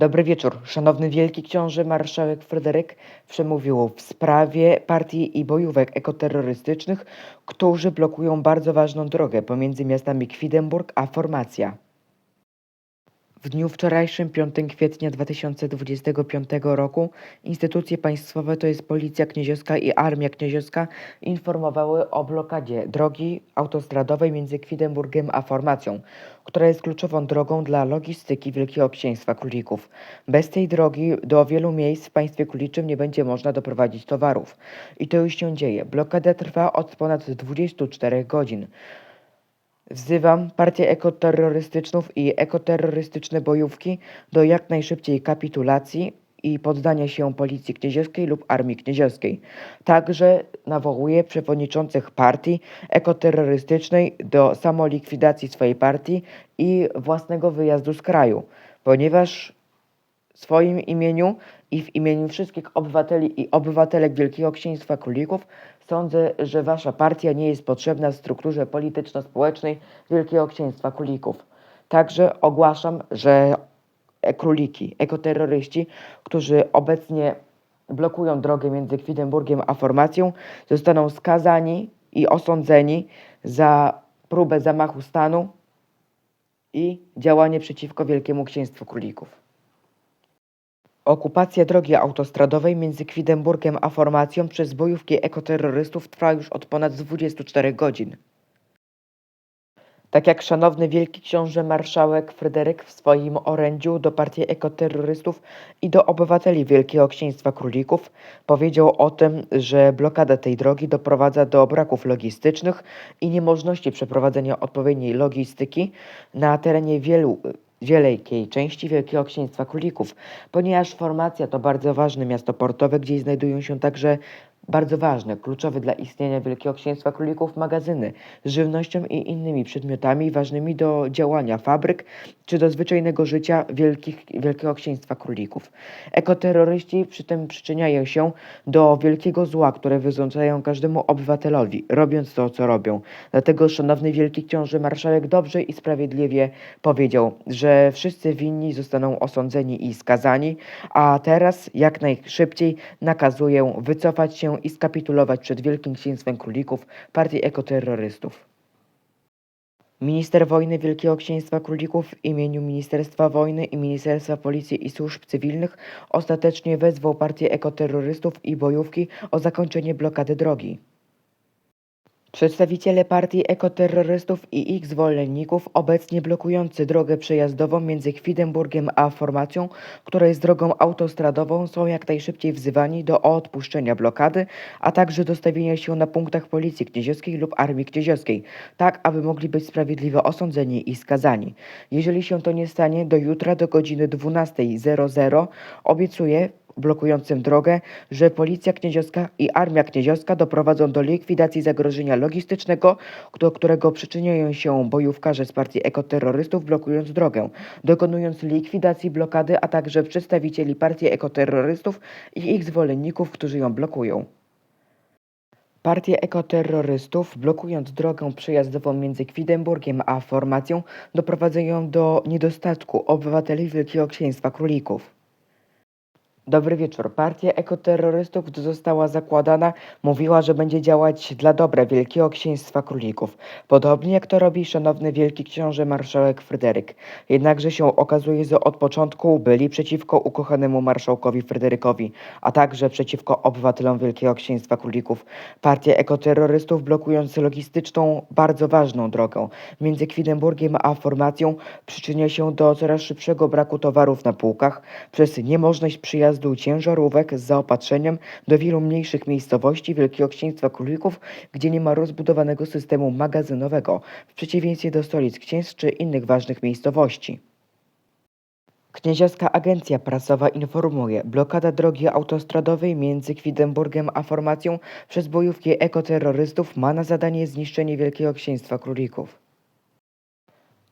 Dobry wieczór. Szanowny Wielki Książę Marszałek Fryderyk przemówił w sprawie partii i bojówek ekoterrorystycznych, którzy blokują bardzo ważną drogę pomiędzy miastami Kwidemburg a Formacja. W dniu wczorajszym, 5 kwietnia 2025 roku, instytucje państwowe, to jest Policja Knieziowska i Armia Knieziowska, informowały o blokadzie drogi autostradowej między Kwidemburgiem a Formacją, która jest kluczową drogą dla logistyki Wielkiego Księstwa Królików. Bez tej drogi do wielu miejsc w państwie króliczym nie będzie można doprowadzić towarów. I to już się dzieje. Blokada trwa od ponad 24 godzin. Wzywam partię ekoterrorystycznych i ekoterrorystyczne bojówki do jak najszybciej kapitulacji i poddania się policji knieziowskiej lub armii knieziowskiej. Także nawołuję przewodniczących partii ekoterrorystycznej do samolikwidacji swojej partii i własnego wyjazdu z kraju, ponieważ w swoim imieniu i w imieniu wszystkich obywateli i obywatelek Wielkiego Księstwa Królików sądzę, że wasza partia nie jest potrzebna w strukturze polityczno-społecznej Wielkiego Księstwa Królików. Także ogłaszam, że e- króliki, ekoterroryści, którzy obecnie blokują drogę między Kwidemburgiem a Formacją, zostaną skazani i osądzeni za próbę zamachu stanu i działanie przeciwko Wielkiemu Księstwu Królików. Okupacja drogi autostradowej między Kwidemburgiem a Formacją przez bojówki ekoterrorystów trwa już od ponad 24 godzin. Tak jak szanowny wielki książę marszałek Fryderyk w swoim orędziu do partii ekoterrorystów i do obywateli Wielkiego Księstwa Królików powiedział o tym, że blokada tej drogi doprowadza do braków logistycznych i niemożności przeprowadzenia odpowiedniej logistyki na terenie wielu wielkiej części Wielkiego Księstwa Królików, ponieważ formacja to bardzo ważne miasto portowe, gdzie znajdują się także bardzo ważne, kluczowe dla istnienia Wielkiego Księstwa Królików magazyny z żywnością i innymi przedmiotami ważnymi do działania fabryk czy do zwyczajnego życia wielkich, Wielkiego Księstwa Królików. Ekoterroryści przy tym przyczyniają się do wielkiego zła, które wyrządzają każdemu obywatelowi, robiąc to, co robią. Dlatego szanowny Wielki Książę Marszałek dobrze i sprawiedliwie powiedział, że wszyscy winni zostaną osądzeni i skazani, a teraz jak najszybciej nakazuję wycofać się i skapitulować przed Wielkim Księstwem Królików partii ekoterrorystów. Minister wojny Wielkiego Księstwa Królików w imieniu Ministerstwa Wojny i Ministerstwa Policji i Służb Cywilnych ostatecznie wezwał partię ekoterrorystów i bojówki o zakończenie blokady drogi. Przedstawiciele partii ekoterrorystów i ich zwolenników obecnie blokujący drogę przejazdową między Kwidemburgiem a Formacją, która jest drogą autostradową, są jak najszybciej wzywani do odpuszczenia blokady, a także dostawienia się na punktach policji knieziowskiej lub armii knieziowskiej, tak aby mogli być sprawiedliwie osądzeni i skazani. Jeżeli się to nie stanie, do jutra do godziny 12.00 obiecuję blokującym drogę, że Policja Kniedziowska i Armia Kniedziowska doprowadzą do likwidacji zagrożenia logistycznego, do którego przyczyniają się bojówkarze z partii ekoterrorystów, blokując drogę, dokonując likwidacji blokady, a także przedstawicieli partii ekoterrorystów i ich zwolenników, którzy ją blokują. Partie ekoterrorystów, blokując drogę przejazdową między Kwidemburgiem a Formacją, doprowadzają do niedostatku obywateli Wielkiego Księstwa Królików. Dobry wieczór. Partia ekoterrorystów, gdy została zakładana, mówiła, że będzie działać dla dobra Wielkiego Księstwa Królików. Podobnie jak to robi szanowny Wielki Książę Marszałek Fryderyk. Jednakże się okazuje, że od początku byli przeciwko ukochanemu marszałkowi Fryderykowi, a także przeciwko obywatelom Wielkiego Księstwa Królików. Partia ekoterrorystów blokując logistyczną, bardzo ważną drogę między Kwidemburgiem a formacją przyczynia się do coraz szybszego braku towarów na półkach przez niemożność przyjazdu ciężarówek z zaopatrzeniem do wielu mniejszych miejscowości Wielkiego Księstwa Królików, gdzie nie ma rozbudowanego systemu magazynowego, w przeciwieństwie do stolic księstw czy innych ważnych miejscowości. Knieziowska Agencja Prasowa informuje, blokada drogi autostradowej między Kwidemburgiem a Formacją przez bojówki ekoterrorystów ma na zadanie zniszczenie Wielkiego Księstwa Królików.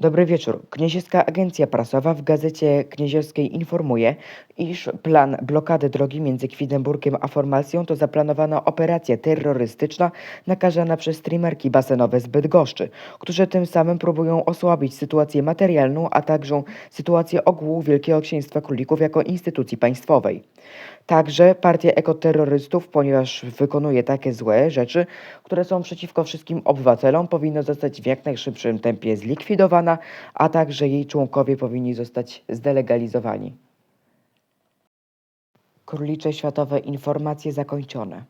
Dobry wieczór. Knieziewska Agencja Prasowa w Gazecie Knieziewskiej informuje, iż plan blokady drogi między Kwidemburgiem a formacją to zaplanowana operacja terrorystyczna nakażana przez streamerki basenowe z Bydgoszczy, którzy tym samym próbują osłabić sytuację materialną, a także sytuację ogółu Wielkiego Księstwa Królików jako instytucji państwowej. Także partia ekoterrorystów, ponieważ wykonuje takie złe rzeczy, które są przeciwko wszystkim obywatelom, powinna zostać w jak najszybszym tempie zlikwidowana, a także jej członkowie powinni zostać zdelegalizowani. Królicze Światowe informacje zakończone.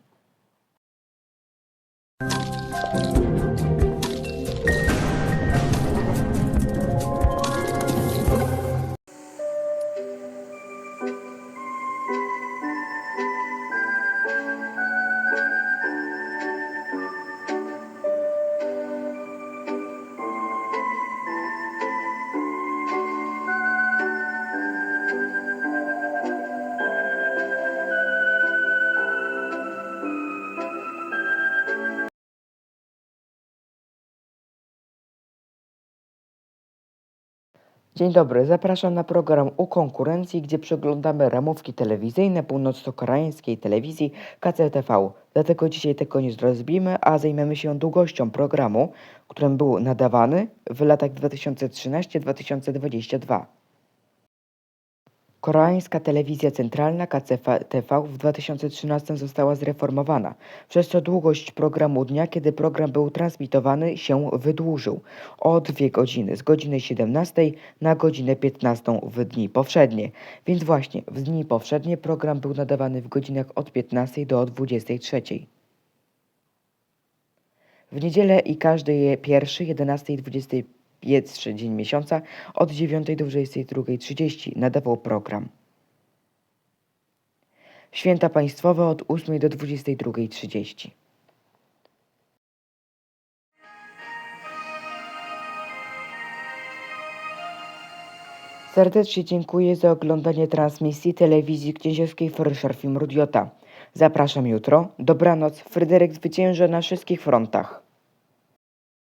Dzień dobry, zapraszam na program U Konkurencji, gdzie przeglądamy ramówki telewizyjne północno-koreańskiej telewizji KCTV. Dlatego dzisiaj tego nie rozbijmy, a zajmiemy się długością programu, którym był nadawany w latach 2013-2022. Koreańska telewizja centralna KCTV w 2013 została zreformowana, przez co długość programu dnia, kiedy program był transmitowany, się wydłużył o 2 godziny, z godziny 17 na godzinę 15 w dni powszednie. Więc właśnie w dni powszednie program był nadawany w godzinach od 15 do 23. W niedzielę i każdy je pierwszy, 11 i 21 dzień miesiąca od 9 do 22.30 nadawał program. Święta państwowe od 8 do 22.30. Serdecznie dziękuję za oglądanie transmisji telewizji knieziewskiej Fryszarfim Rudiota. Zapraszam jutro. Dobranoc. Fryderyk zwycięży na wszystkich frontach.